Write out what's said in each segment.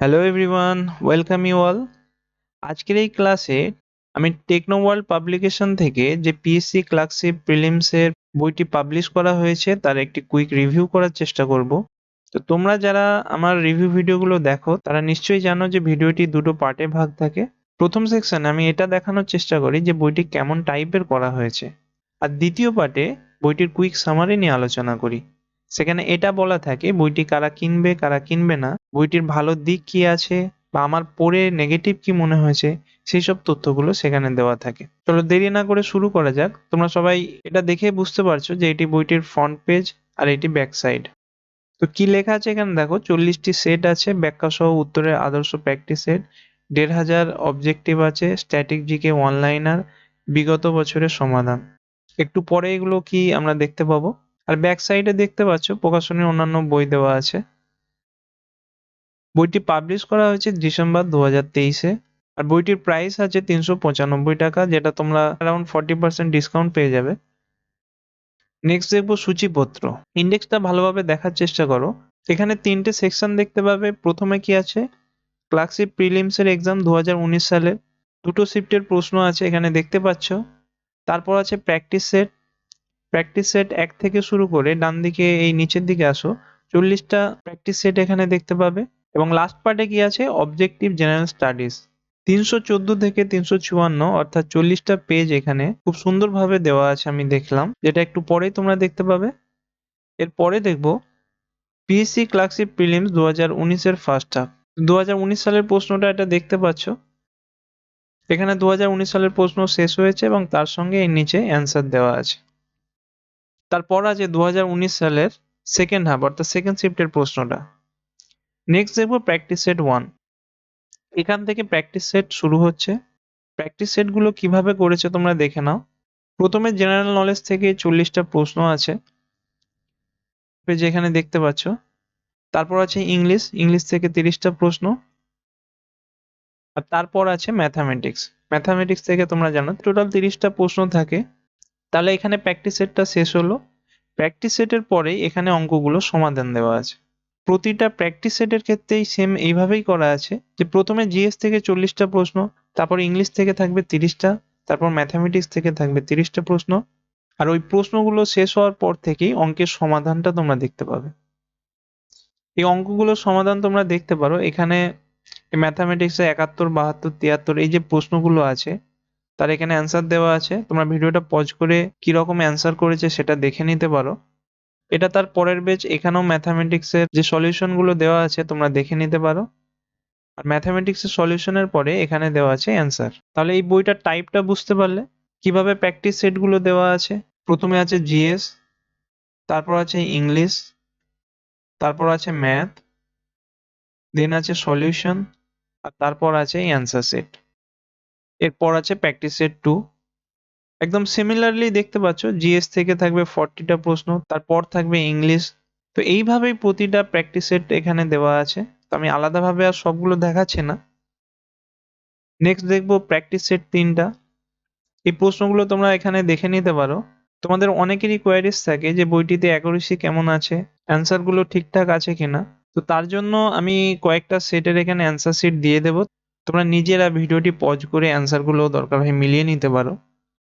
Hello everyone welcome you all আজকের এই ক্লাসে আমি টেকনো ওয়ার্ল্ড পাবলিকেশন থেকে যে পিএসসি ক্লার্কশিপ প্রিলিমসের বইটি পাবলিশ করা হয়েছে, তার একটি কুইক রিভিউ করার চেষ্টা করব। তো তোমরা যারা আমার রিভিউ ভিডিওগুলো দেখো, তারা নিশ্চয়ই জানো যে ভিডিওটি দুটো পার্টে ভাগ থাকে। প্রথম সেকশনে আমি এটা দেখানোর চেষ্টা করি যে বইটি কেমন টাইপের করা হয়েছে। আর দ্বিতীয় পার্টে বইটির কুইক সামারি নিয়ে আলোচনা করি। সেখানে এটা বলা থাকে, বইটি কারা কিনবে কারা কিনবে না? বইটির ভালো দিক কি আছে? বা আমার পড়ে নেগেটিভ কি মনে হয়েছে? সেই সব তথ্যগুলো সেখানে দেওয়া থাকে। চলো দেরি না করে শুরু করা যাক। তোমরা সবাই এটা দেখে বুঝতে পারছ যে এটি বইটির ফ্রন্ট পেজ আর এটি ব্যাক সাইড তো কি লেখা আছে এখানে? দেখো, চল্লিশটি সেট আছে ব্যাখ্যা সহ উত্তরের আদর্শ প্র্যাকটিস সেট দেড় হাজার অবজেক্টিভ আছে স্ট্যাটিক জিকে ওয়ানলাইনার বিগত বছরের সমাধান। একটু পরে এগুলো কি আমরা দেখতে পাবো? আর ব্যাক সাইডে দেখতে পাচ্ছ প্রকাশনীর অন্যান্য বই দেওয়া আছে। বইটি পাবলিশ করা হয়েছে ডিসেম্বর দু হাজার তেইশে। আর বইটির প্রাইস আছে তিনশো পঁচানব্বই টাকা, যেটা তোমরা অ্যারাউন্ড ফর্টি পার্সেন্ট ডিসকাউন্ট পেয়ে যাবে। নেক্সট দেখব সূচিপত্র। ইন্ডেক্সটা ভালোভাবে দেখার চেষ্টা করো। এখানে তিনটে সেকশন দেখতে পাবে। প্রথমে কি আছে? ক্লার্কশিপ প্রিলিমসের এক্সাম দু হাজার উনিশ সালে দুটো শিফটের প্রশ্ন আছে, এখানে দেখতে পাচ্ছ। তারপর আছে প্র্যাকটিস সেট প্র্যাকটিস সেট এক থেকে শুরু করে ডান দিকে এই নিচের দিকে আসো, চল্লিশটা প্র্যাকটিস সেট এখানে দেখতে পাবে। এবং লাস্ট পার্টে কি আছে? অবজেক্টিভ জেনারেল স্টাডিজ তিনশো চোদ্দ থেকে তিনশো চুয়ান্ন, অর্থাৎ চল্লিশটা পেজ এখানে খুব সুন্দরভাবে দেওয়া আছে আমি দেখলাম, যেটা একটু পরেই তোমরা দেখতে পাবে। এর পরে দেখব পিএসসি ক্লার্কশিপ প্রিলিমস দু হাজার উনিশের ফার্স্ট হাফ দু হাজার উনিশ সালের প্রশ্নটা এটা দেখতে পাচ্ছ? এখানে দু হাজার উনিশ সালের প্রশ্ন শেষ হয়েছে এবং তার সঙ্গে এর নিচে অ্যান্সার দেওয়া আছে। তারপর আছে দুহাজার উনিশ সালের সেকেন্ড হাফ অর্থাৎ সেকেন্ড শিফটের প্রশ্নটা। নেক্সট দেখব প্র্যাকটিস সেট ওয়ান এখান থেকে প্র্যাকটিস সেট শুরু হচ্ছে। প্র্যাকটিস সেটগুলো কীভাবে করেছে তোমরা দেখে নাও। প্রথমে জেনারেল নলেজ থেকে চল্লিশটা প্রশ্ন আছে। যেখানে দেখতে পাচ্ছ। তারপর আছে ইংলিশ ইংলিশ থেকে তিরিশটা প্রশ্ন। আর তারপর আছে ম্যাথামেটিক্স ম্যাথামেটিক্স থেকে তোমরা জানো টোটাল তিরিশটা প্রশ্ন থাকে। তাহলে এখানে প্র্যাকটিস সেটটা শেষ হলো। প্র্যাকটিস সেটের পরে এখানে অঙ্কগুলো সমাধান দেওয়া আছে। প্রতিটা প্র্যাকটিস সেটের ক্ষেত্রেই সেম এইভাবেই করা আছে যে প্রথমে জিএস থেকে চল্লিশটা প্রশ্ন, তারপর ইংলিশ থেকে থাকবে তিরিশটা, তারপর ম্যাথামেটিক্স থেকে থাকবে তিরিশটা প্রশ্ন। আর ওই প্রশ্নগুলো শেষ হওয়ার পর থেকেই অঙ্কের সমাধানটা তোমরা দেখতে পাবে। এই অঙ্কগুলোর সমাধান তোমরা দেখতে পারো। এখানে ম্যাথামেটিক্সে একাত্তর, বাহাত্তর, তিয়াত্তর এই যে প্রশ্নগুলো আছে তার এখানে অ্যান্সার দেওয়া আছে। তোমরা ভিডিওটা পজ করে কি রকম অ্যান্সার করেছে সেটা দেখে নিতে পারো। এটা তার পরের বেচ এখানেও ম্যাথামেটিক্সের যে সলিউশনগুলো দেওয়া আছে, তোমরা দেখে নিতে পারো। আর ম্যাথামেটিক্সের সলিউশনের পরে এখানে দেওয়া আছে অ্যান্সার তাহলে এই বইটার টাইপটা বুঝতে পারলে, কীভাবে প্র্যাকটিস সেটগুলো দেওয়া আছে। প্রথমে আছে জিএস তারপর আছে ইংলিশ তারপর আছে ম্যাথ দেন আছে সলিউশন আর তারপর আছে অ্যান্সার সেট এরপর আছে প্র্যাকটিস সেট টু একদম সিমিলারলি দেখতে পাচ্ছ জিএস থেকে থাকবে ফর্টিটা প্রশ্ন, তারপর থাকবে ইংলিশ তো এইভাবেই প্রতিটা প্র্যাকটিস সেট এখানে দেওয়া আছে। তো আমি আলাদাভাবে আর সবগুলো দেখাচ্ছি না। নেক্সট দেখব প্র্যাকটিস সেট তিনটা। এই প্রশ্নগুলো তোমরা এখানে দেখে নিতে পারো। তোমাদের অনেকেরই কোয়ারিজ থাকে যে বইটিতে অ্যাকুরেসি কেমন আছে অ্যান্সারগুলো ঠিকঠাক আছে কিনা। তো তার জন্য আমি কয়েকটা সেটের এখানে অ্যান্সার শিট দিয়ে দেবো। তোমরা নিজেরা ভিডিওটি পজ করে অ্যান্সারগুলো দরকার হয় মিলিয়ে নিতে পারো।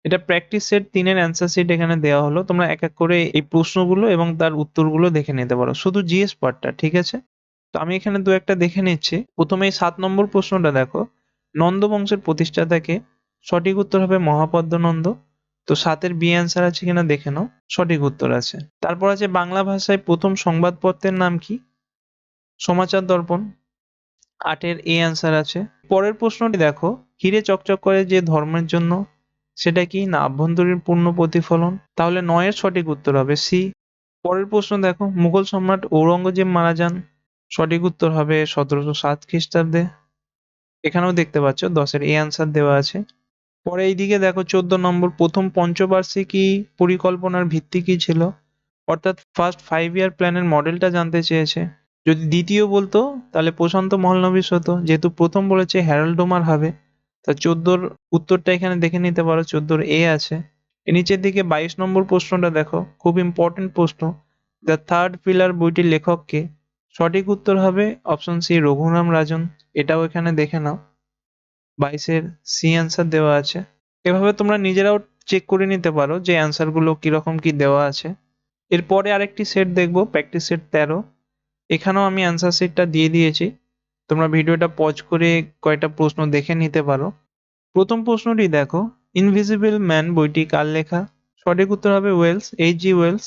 এটা প্র্যাকটিস সেট তিনের অ্যান্সার শিট এখানে দেওয়া হলো। তোমরা এক এক করে এই প্রশ্নগুলো এবং তার উত্তরগুলো দেখে নিতে পারো। শুধু জিএস পার্টটা ঠিক আছে? তো আমি এখানে দু একটা দেখে নিচ্ছি। প্রথমে এই সাত নম্বর প্রশ্নটা দেখো। নন্দ বংশের প্রতিষ্ঠাতাকে সঠিক উত্তর হবে মহাপদ্ম নন্দ তো সাতের বি অ্যান্সার আছে কিনা দেখে নাও। সঠিক উত্তর আছে। তারপর আছে বাংলা ভাষায় প্রথম সংবাদপত্রের নাম কি? সমাচার দর্পণ। আটের এ অ্যান্সার আছে। পরের প্রশ্নটি দেখো, হিরে চকচক করে যে ধর্মের জন্য, সেটা কি না আভ্যন্তরীণ পূর্ণ প্রতিফলন? তাহলে নয়ের সঠিক উত্তর হবে সি। পরের প্রশ্ন দেখো, মুঘল সম্রাট ঔরঙ্গজেব মারা যান। সঠিক উত্তর হবে সতেরোশো সাত খ্রিস্টাব্দে। এখানেও দেখতে পাচ্ছ, দশের এ অ্যান্সার দেওয়া আছে। পরে এইদিকে দেখো, চোদ্দ নম্বর, প্রথম পঞ্চবার্ষিকী পরিকল্পনার ভিত্তি কি ছিল? অর্থাৎ ফার্স্ট ফাইভ ইয়ার প্ল্যানের মডেলটা জানতে চেয়েছে। যদি দ্বিতীয় বলতো, তাহলে প্রশান্ত মহলনবিশ হতো যেহেতু প্রথম বলেছে হ্যারল্ড ডোমার হবে, তা চোদ্দোর উত্তরটা এখানে দেখে নিতে পারো, চোদ্দোর এ আছে। নিচের দিকে বাইশ নম্বর প্রশ্নটা দেখো, খুব ইম্পর্টেন্ট প্রশ্ন। দ্য থার্ড পিলার বইটির লেখককে সঠিক উত্তর হবে অপশন সি রঘুরাম রাজন। এটাও এখানে দেখে নাও। বাইশের সি অ্যান্সার দেওয়া আছে। এভাবে তোমরা নিজেরাও চেক করে নিতে পারো যে অ্যান্সারগুলো কীরকম কি দেওয়া আছে। এরপরে আরেকটি সেট দেখব প্র্যাকটিস সেট তেরো। এখানেও আমি অ্যান্সার সেটটা দিয়ে দিয়েছি। তোমরা ভিডিওটা পজ করে কয়েকটা প্রশ্ন দেখে নিতে পারো। প্রথম প্রশ্নটি দেখো ইনভিজিবল ম্যান বইটি কার লেখা? সঠিক উত্তর হবে ওয়েলস এইচ জি ওয়েলস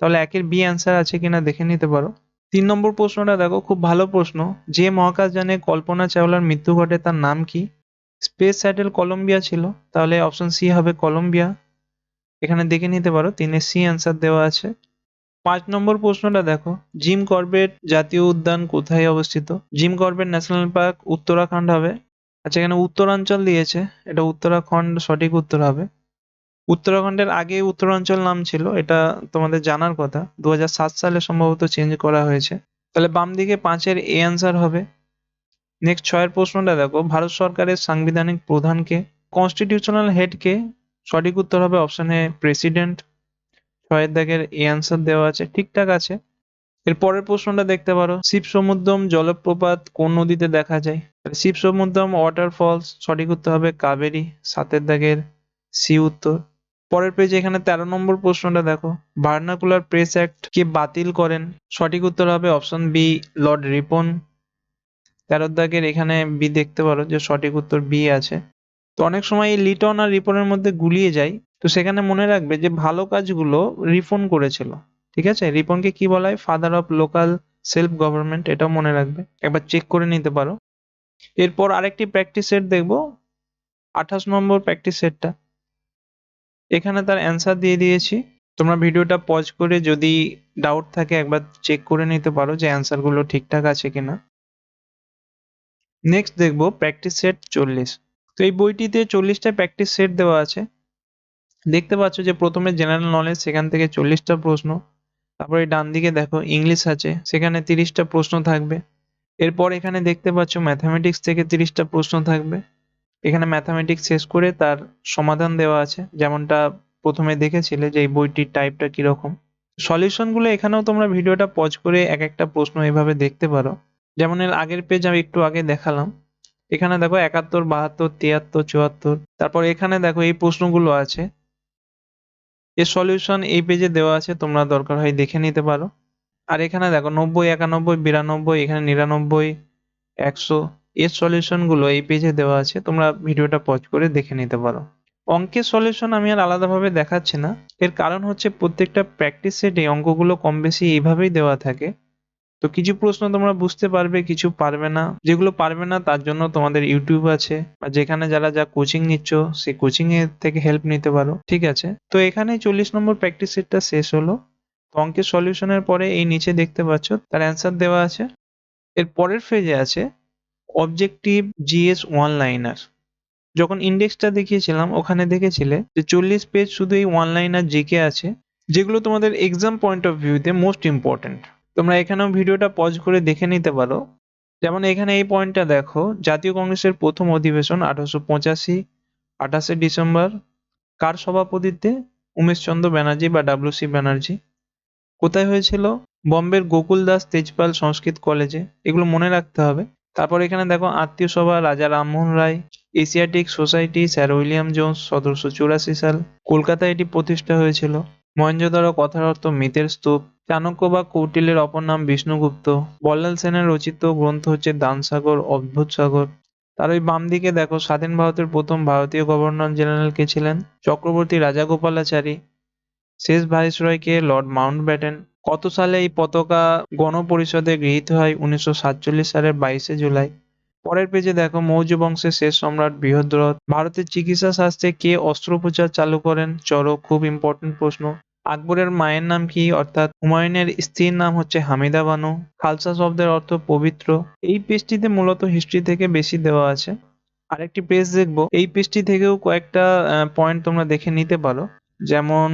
তাহলে একের বি অ্যান্সার আছে কিনা দেখে নিতে পারো। তিন নম্বর প্রশ্নটা দেখো, খুব ভালো প্রশ্ন। যে মহাকাশযানে কল্পনা চাওলার মৃত্যু ঘটে তার নাম কি? স্পেস স্যাটেল কলম্বিয়া ছিল। তাহলে অপশন সি হবে কলম্বিয়া এখানে দেখে নিতে পারো, তিনের সি অ্যান্সার দেওয়া আছে। পাঁচ নম্বর প্রশ্নটা দেখো। জিম কর্বেট জাতীয় উদ্যান কোথায় অবস্থিত? Jim Corbett national park Uttarakhand হবে। আচ্ছা এখানে উত্তরাঞ্চল দিয়েছে। এটা উত্তরাখণ্ড সঠিক উত্তর হবে। উত্তরাখণ্ডের আগে উত্তরাঞ্চল নাম ছিল, এটা তোমাদের জানার কথা। দু হাজার সাত সালে সম্ভবত চেঞ্জ করা হয়েছে। তাহলে বাম দিকে পাঁচের এ অ্যান্সার হবে। নেক্সট ছয়ের প্রশ্নটা দেখো। ভারত সরকারের সাংবিধানিক প্রধানকে কনস্টিটিউশনাল হেডকে সঠিক উত্তর হবে অপশনে প্রেসিডেন্ট ছয়ের দাগের এ অ্যান্সার দেওয়া আছে, ঠিকঠাক আছে। এর পরের প্রশ্নটা দেখতে পারো। শিব সমুদ্রম জলপ্রপাত কোন নদীতে দেখা যায়? শিব সমুদ্রম ওয়াটারফলস সঠিক উত্তর হবে কাবেরী, সাতের দাগের সি উত্তর। পরের পেজে এখানে তেরো নম্বর প্রশ্নটা দেখো। ভার্নাকুলার প্রেস অ্যাক্ট কে বাতিল করেন? সঠিক উত্তর হবে অপশন বি লর্ড রিপন তেরো দাগের এখানে বি দেখতে পারো যে সঠিক উত্তর বি আছে। তো অনেক সময় এই লিটন আর রিপনের মধ্যে গুলিয়ে যায়। তো সেখানে মনে রাখবে যে ভালো কাজগুলো রিফোন করেছিল। ঠিক আছে? রিপনকে কি বলা হয়? Father of local self government এটাও মনে রাখবে। একবার চেক করে নিতে পারো। এরপর আরেকটি প্র্যাকটিস সেট দেখব। আঠাশ নম্বর প্র্যাকটিস সেটটা এখানে তার অ্যান্সার দিয়ে দিয়েছি। তোমরা ভিডিওটা পজ করে যদি ডাউট থাকে, একবার চেক করে নিতে পারো যে অ্যান্সারগুলো ঠিকঠাক আছে কিনা। নেক্সট দেখব প্র্যাকটিস সেট চল্লিশ। তো এই বইটিতে চল্লিশটা প্র্যাকটিস সেট দেওয়া আছে। দেখতে পাচ্ছ যে প্রথমে জেনারেল নলেজ সেখান থেকে চল্লিশটা প্রশ্ন। তারপরে ডান দিকে দেখো ইংলিশ আছে, সেখানে তিরিশটা প্রশ্ন থাকবে। এরপর এখানে দেখতে পাচ্ছ ম্যাথামেটিক্স থেকে তিরিশটা প্রশ্ন থাকবে। এখানে ম্যাথামেটিক্স শেষ করে তার সমাধান দেওয়া আছে। যেমনটা প্রথমে দেখেছিলে যে এই বইটির টাইপটা কীরকম। সলিউশনগুলো এখানেও তোমরা ভিডিওটা পজ করে এক একটা প্রশ্ন এভাবে দেখতে পারো। যেমন এর আগের পেজ আমি একটু আগে দেখালাম। এখানে দেখো একাত্তর, বাহাত্তর, তিয়াত্তর, চুয়াত্তর। তারপর এখানে দেখো এই প্রশ্নগুলো আছে। এর সলিউশন এই পেজে দেওয়া আছে, তোমরা দরকার হয় দেখে নিতে পারো। আর এখানে দেখো নব্বই, একানব্বই, বিরানব্বই, এখানে নিরানব্বই, একশো। এর সলিউশনগুলো এই পেজে দেওয়া আছে, তোমরা ভিডিওটা পজ করে দেখে নিতে পারো। অঙ্কের সলিউশন আমি আর আলাদাভাবে দেখাচ্ছি না। এর কারণ হচ্ছে প্রত্যেকটা প্র্যাকটিস সেটে অঙ্কগুলো কম বেশি এইভাবেই দেওয়া থাকে। তো কিছু প্রশ্ন তোমরা বুঝতে পারবে, কিছু পারবে না। যেগুলো পারবে না, তার জন্য তোমাদের ইউটিউব আছে। বা যেখানে যারা যা কোচিং নিচ্ছ, সেই কোচিং এর থেকে হেল্প নিতে পারো, ঠিক আছে? তো এখানে চল্লিশ নম্বর প্র্যাকটিস সেটটা শেষ হলো। তো অঙ্কের সলিউশনের পরে এই নিচে দেখতে পাচ্ছ, তার অ্যান্সার দেওয়া আছে। এর পরের ফেজে আছে অবজেক্টিভ জিএস ওয়ান লাইনার যখন ইন্ডেক্সটা দেখিয়েছিলাম, ওখানে দেখেছিলে যে চল্লিশ পেজ শুধু এই ওয়ান লাইনার জিকে আছে, যেগুলো তোমাদের এক্সাম পয়েন্ট অফ ভিউতে মোস্ট ইম্পর্টেন্ট তোমরা এখানেও ভিডিওটা পজ করে দেখে নিতে পারো। যেমন এখানে এই পয়েন্টটা দেখো, জাতীয় কংগ্রেসের প্রথম অধিবেশন আঠারোশো পঁচাশি, আঠাশে ডিসেম্বর, কার সভাপতিত্বে? উমেশচন্দ্র ব্যানার্জি বা ডাব্লিউসি ব্যানার্জি। কোথায় হয়েছিল? বম্বের গোকুল দাস তেজপাল সংস্কৃত কলেজে। এগুলো মনে রাখতে হবে। তারপর এখানে দেখো, Atmiya Sabha, Raja Rammohan Roy, Asiatic society, sir William Jones, সতেরোশো চুরাশি সাল। কলকাতায় এটি প্রতিষ্ঠা হয়েছিল। মহেঞ্জোদারো কথার অর্থ মিতের স্তূপ। চাণক্য বা কৌটিল্যের অপর নাম বিষ্ণুগুপ্ত। বল্লাল সেনের রচিত গ্রন্থ হচ্ছে দানসাগর, অদ্ভুত সাগর। তার ওই বাম দিকে দেখো, স্বাধীন ভারতের প্রথম ভারতীয় গভর্নর জেনারেল কে ছিলেন? চক্রবর্তী রাজাগোপালাচারী। শেষ ভাইসরয়কে লর্ড মাউন্ট ব্যাটেন কত সালে এই পতাকা গণপরিষদে গৃহীত হয়? উনিশশো সাতচল্লিশ সালের বাইশে জুলাই। পরের পেজে দেখো, মৌর্য বংশের শেষ সম্রাট বৃহদ্রথ। ভারতের চিকিৎসা শাস্ত্রে কে অস্ত্রোপচার চালু করেন? চরক, খুব ইম্পর্টেন্ট প্রশ্ন। আকবরের মায়ের নাম কি? অর্থাৎ হুমায়ুনের স্ত্রীর নাম হচ্ছে হামিদা বানু। খালসা শব্দের অর্থ পবিত্র। এই পেজটিতে মূলত হিস্ট্রি থেকে বেশি দেওয়া আছে। আরেকটি পেজ দেখব। এই পেজটি থেকেও কয়েকটা পয়েন্ট তোমরা দেখে নিতে পারো। যেমন,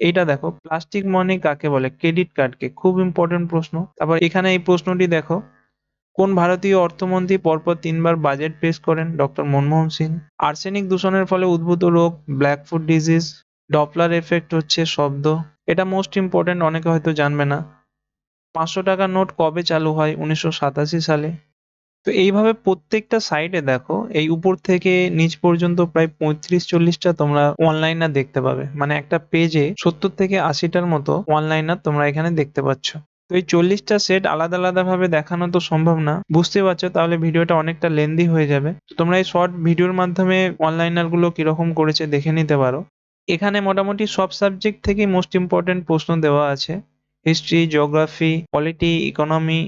এইটা দেখো প্লাস্টিক মানি কাকে বলে? ক্রেডিট কার্ডকে খুব ইম্পর্টেন্ট প্রশ্ন। তারপর এখানে এই প্রশ্নটি দেখো। কোন ভারতীয় অর্থমন্ত্রী পরপর তিনবার বাজেট পেশ করেন? ডক্টর মনমোহন সিং। আর্সেনিক দূষণের ফলে উদ্ভূত রোগ black food disease Doppler effect হচ্ছে শব্দ। এটা মোস্ট ইম্পর্টেন্ট অনেকে হয়তো জানবে না। পাঁচশো টাকার নোট কবে চালু হয়? উনিশশো সাতাশি সালে। তো এইভাবে প্রত্যেকটা সাইডে দেখো, এই উপর থেকে নিচ পর্যন্ত প্রায় পঁয়ত্রিশ, চল্লিশটা তোমরা অনলাইনার দেখতে পাবে। মানে একটা পেজে সত্তর থেকে আশিটার মতো অনলাইনার তোমরা এখানে দেখতে পাচ্ছ। তো এই চল্লিশটা সেট আলাদা আলাদা ভাবে দেখানো তো সম্ভব না। বুঝতে পারছ? তাহলে ভিডিওটা অনেকটা লেন্দি হয়ে যাবে। তোমরা এই শর্ট ভিডিওর মাধ্যমে অনলাইনারগুলো কীরকম করেছে দেখে নিতে পারো। এখানে মোটামুটি সব সাবজেক্ট থেকে মোস্ট ইম্পর্টেন্ট প্রশ্ন দেওয়া আছে। হিস্ট্রি জিওগ্রাফি পলিটি ইকোনমি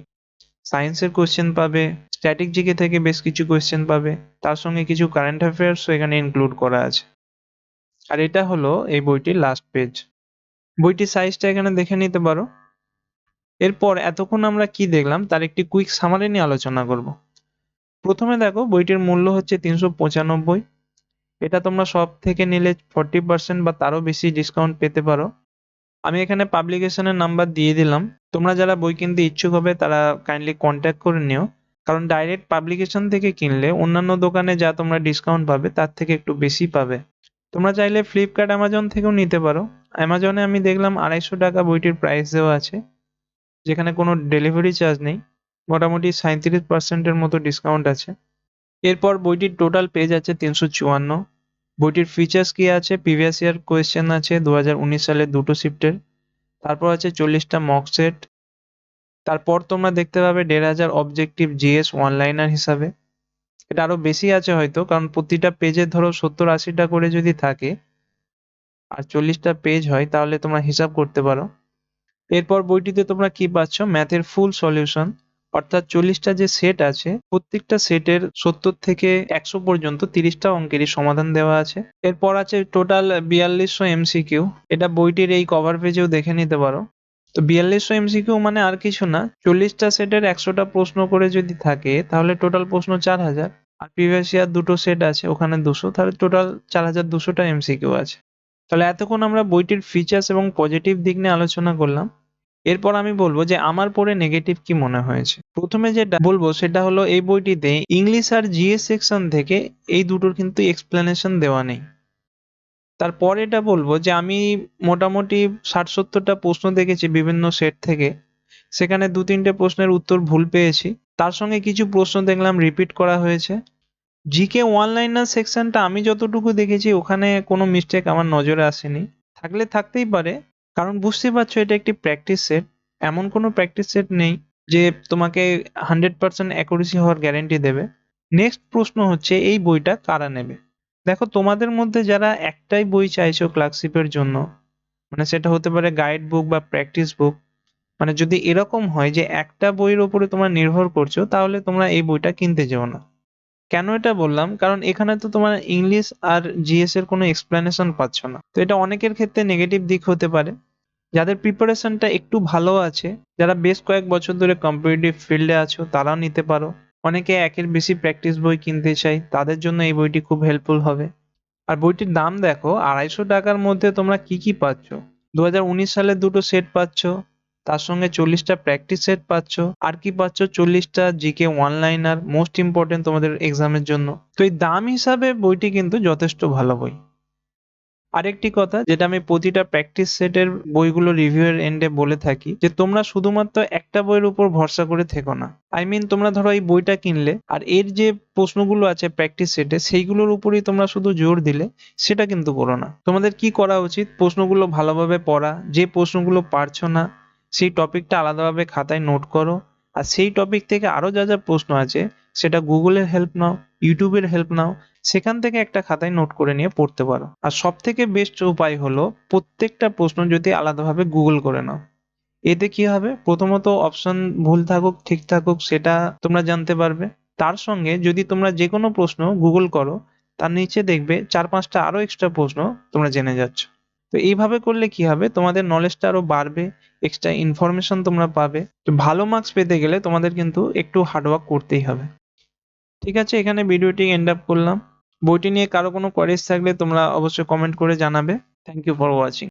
সায়েন্সের কোশ্চেন পাবে স্ট্যাটিক জিকে থেকে বেশ কিছু কোশ্চেন পাবে, তার সঙ্গে কিছু কারেন্ট অ্যাফেয়ার্সও এখানে ইনক্লুড করা আছে। আর এটা হলো এই বইটির লাস্ট পেজ বইটির সাইজটা এখানে দেখে নিতে পারো। এরপর এতক্ষণ আমরা কি দেখলাম, তার একটি কুইক সামারি নিয়ে আলোচনা করব। প্রথমে দেখো, বইটির মূল্য হচ্ছে তিনশো পঁচানব্বই। এটা তোমরা সব থেকে নিলে ফর্টি পার্সেন্ট বা তারও বেশি ডিসকাউন্ট পেতে পারো। আমি এখানে পাবলিকেশনের নাম্বার দিয়ে দিলাম। তোমরা যারা বই কিনতে ইচ্ছুক হবে, তারা কাইন্ডলি কন্ট্যাক্ট করে নিও। কারণ ডাইরেক্ট পাবলিকেশন থেকে কিনলে অন্যান্য দোকানে যা তোমরা ডিসকাউন্ট পাবে, তার থেকে একটু বেশি পাবে। তোমরা চাইলে ফ্লিপকার্ট অ্যামাজন থেকেও নিতে পারো। অ্যামাজনে আমি দেখলাম আড়াইশো টাকা বইটির প্রাইস দেওয়া আছে, যেখানে কোনো ডেলিভারি চার্জ নেই। মোটামুটি সাঁত্রিশ পার্সেন্টের মতো ডিসকাউন্ট আছে। এরপর বইটির টোটাল পেজ আছে তিনশো চুয়ান্ন। বইটির ফিচার্স কি আছে? প্রিভিয়াস ইয়ার কোয়েশ্চেন আছে দু হাজার উনিশ সালের দুটো শিফটের তারপর আছে চল্লিশটা মক সেট তারপর তোমরা দেখতে পাবে দেড় হাজার অবজেক্টিভ জিএস অনলাইনার হিসাবে। এটা আরও বেশি আছে হয়তো, কারণ প্রতিটা পেজে ধরো সত্তর আশিটা করে যদি থাকে, আর চল্লিশটা পেজ হয়, তাহলে তোমরা হিসাব করতে পারো। এরপর বইটিতে তোমরা কি পাচ্ছ? ম্যাথের ফুল সলিউশন অর্থাৎ চল্লিশটা যে সেট আছে, প্রত্যেকটা সেটের সত্তর থেকে একশো পর্যন্ত তিরিশটা অঙ্কেরই সমাধান দেওয়া আছে। এরপর আছে টোটাল বিয়াল্লিশশো এমসিকিউ এটা বইটির এই কভার পেজেও দেখে নিতে পারো। তো বিয়াল্লিশশো এমসিকিউ মানে আর কিছু না, চল্লিশটা সেটের একশোটা প্রশ্ন করে যদি থাকে, তাহলে টোটাল প্রশ্ন চার হাজার। আর প্রিভিয়াস ইয়ার দুটো সেট আছে, ওখানে দুশো, তাহলে টোটাল চার হাজার দুশোটা এমসিকিউ আছে। তাহলে এতক্ষণ আমরা বইটির ফিচার্স এবং পজিটিভ দিক নিয়ে আলোচনা করলাম। এরপর আমি বলব যে আমার পড়ে নেগেটিভ কি মনে হয়েছে? প্রথমে যেটা বলব সেটা হলো এই বইটিতে ইংলিশ আর জিএস সেকশন থেকে এই দুটোর কিন্তু এক্সপ্লেনেশন দেওয়া নেই। তারপর এটা বলব যে আমি মোটামুটি ষাট সত্তরটা প্রশ্ন দেখেছি বিভিন্ন সেট থেকে। সেখানে দু তিনটে প্রশ্নের উত্তর ভুল পেয়েছি। তার সঙ্গে কিছু প্রশ্ন দেখলাম রিপিট করা হয়েছে। জিকে ওয়ানলাইনার সেকশনটা আমি যতটুকু দেখেছি ওখানে কোনো মিস্টেক আমার নজরে আসেনি। থাকলে থাকতেই পারে। কারণ বুঝতেই পারছ এটা একটি প্র্যাকটিস সেট এমন কোনো প্র্যাকটিস সেট নেই যে তোমাকে হান্ড্রেড পার্সেন্ট অ্যাকুরেসি হওয়ার গ্যারেন্টি দেবে। নেক্সট প্রশ্ন হচ্ছে, এই বইটা কারা নেবে? দেখো, তোমাদের মধ্যে যারা একটাই বই চাইছো ক্লার্কশিপের জন্য মানে সেটা হতে পারে গাইড বুক বা প্র্যাকটিস বুক মানে যদি এরকম হয় যে একটা বইয়ের উপরে তোমরা নির্ভর করছ, তাহলে তোমরা এই বইটা কিনতে যেও না। কেন এটা বললাম? কারণ এখানে তো তোমার ইংলিশ আর জিএস এর কোনো এক্সপ্লেনেশন পাচ্ছ না। তো এটা অনেকের ক্ষেত্রে নেগেটিভ দিক হতে পারে। যাদের প্রিপারেশনটা একটু ভালো আছে, যারা বেশ কয়েক বছর ধরে কম্পিটিটিভ ফিল্ডে আছো, তারাও নিতে পারো। অনেকে একের বেশি প্র্যাকটিস বই কিনতে চাই তাদের জন্য এই বইটি খুব হেল্পফুল হবে। আর বইটির দাম দেখো, আড়াইশো টাকার মধ্যে তোমরা কি কি পাচ্ছ? দু হাজার উনিশ সালের দুটো সেট পাচ্ছ তার সঙ্গে চল্লিশটা প্র্যাকটিস সেট পাচ্ছ। আর কি পাচ্ছ? চল্লিশটা GK one liner most important তোমাদের এক্সামের জন্য। তো এই দাম হিসাবে বইটি কিন্তু যথেষ্ট ভালো বই। আরেকটি কথা, যেটা আমি প্রতিটা প্র্যাকটিস সেটের বইগুলো রিভিউয়ের এন্ডে বলে থাকি, যে তোমরা শুধুমাত্র একটা বইয়ের উপর ভরসা করে থেকো না। আই মিন তোমরা ধরো এই বইটা কিনলে, আর এর যে প্রশ্নগুলো আছে প্র্যাকটিস সেটে সেইগুলোর উপরেই তোমরা শুধু জোর দিলে, সেটা কিন্তু করো না। তোমাদের কি করা উচিত? প্রশ্নগুলো ভালোভাবে পড়া, যে প্রশ্নগুলো পারছ না সেই টপিকটা আলাদাভাবে খাতায় নোট করো। আর সেই টপিক থেকে আরও যা যা প্রশ্ন আছে, সেটা গুগলের হেল্প নাও, ইউটিউবের হেল্প নাও, সেখান থেকে একটা খাতায় নোট করে নিয়ে পড়তে পারো। আর সব থেকে বেস্ট উপায় হলো, প্রত্যেকটা প্রশ্ন যদি আলাদাভাবে গুগল করে নাও। এতে কি হবে? প্রথমত অপশন ভুল থাকুক, ঠিক থাকুক, সেটা তোমরা জানতে পারবে। তার সঙ্গে যদি তোমরা যে কোনো প্রশ্ন গুগল করো, তার নিচে দেখবে চার পাঁচটা আরও এক্সট্রা প্রশ্ন তোমরা জেনে যাচ্ছ। তো এইভাবে করলে কি হবে? তোমাদের নলেজটা আরও বাড়বে এক্সট্রা ইনফরমেশন তোমরা পাবে। তো ভালো মার্কস পেতে গেলে তোমাদের কিন্তু একটু হার্ডওয়ার্ক করতেই হবে। ঠিক আছে, এখানে ভিডিওটি এন্ড আপ করলাম। বইটি নিয়ে কারও কোনো কোয়ারিজ থাকলে তোমরা অবশ্যই কমেন্ট করে জানাবে। Thank you for watching